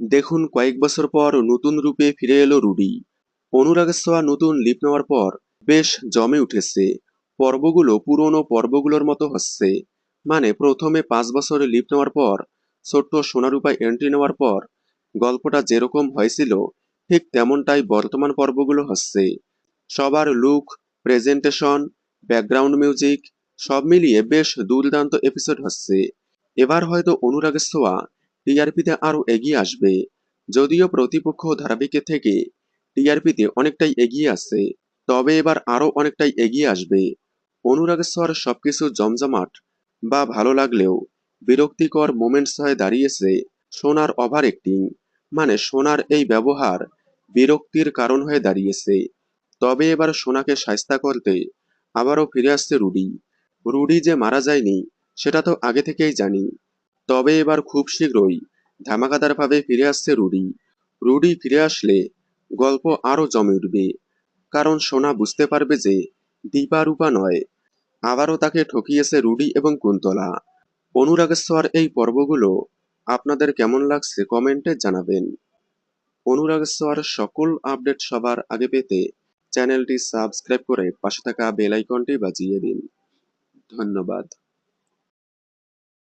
দেখুন, কয়েক বছর পর নতুন রূপে ফিরে এলো রুডি। অনুরাগের ছোঁয়া নতুন লিপ নেওয়ার পর বেশ জমে উঠেছে। পর্বগুলো পুরনো পর্বগুলোর মতো হচ্ছে। মানে প্রথমে পাঁচ বছর লিপ নেওয়ার পর, ছোট্ট সোনারূপায় এন্ট্রি নেওয়ার পর গল্পটা যেরকম হয়েছিল, ঠিক তেমনটাই বর্তমান পর্বগুলো হচ্ছে। সবার লুক প্রেজেন্টেশন ব্যাকগ্রাউন্ড মিউজিক সব মিলিয়ে বেশ দুর্দান্ত এপিসোড হচ্ছে। এবার হয়তো অনুরাগের ছোঁয়া টিআরপিতে আরও এগিয়ে আসবে। যদিও প্রতিপক্ষ ধারাবাহিকের থেকে টিআরপিতে অনেকটাই এগিয়ে আছে, তবে এবার আরও অনেকটাই এগিয়ে আসবে। অনুরাগের ছোঁয়ার সবকিছু জমজমাট বা ভালো লাগলেও বিরক্তিকর মোমেন্টস হয়ে দাঁড়িয়েছে সোনার ওভার অ্যাক্টিং। মানে সোনার এই ব্যবহার বিরক্তির কারণ হয়ে দাঁড়িয়েছে। তবে এবার সোনাকে সায়স্তা করতে আবারও ফিরে আসছে রুডি। রুডি যে মারা যায়নি, সেটা তো আগে থেকেই জানি। তবে এবার খুব শীঘ্রই ধামাকাদারভাবে ফিরে আসছে রুডি। রুডি ফিরে আসলে গল্প আরও জমে উঠবে, কারণ সোনা বুঝতে পারবে যে দীপা রূপা নয়, আবারও তাকে ঠকিয়েছে রুডি এবং কুন্তলা। অনুরাগেশ্বর এই পর্বগুলো আপনাদের কেমন লাগছে কমেন্টে জানাবেন। অনুরাগেশ্বর সকল আপডেট সবার আগে পেতে চ্যানেলটি সাবস্ক্রাইব করে পাশে থাকা বেল আইকনটি বাজিয়ে দিন। ধন্যবাদ।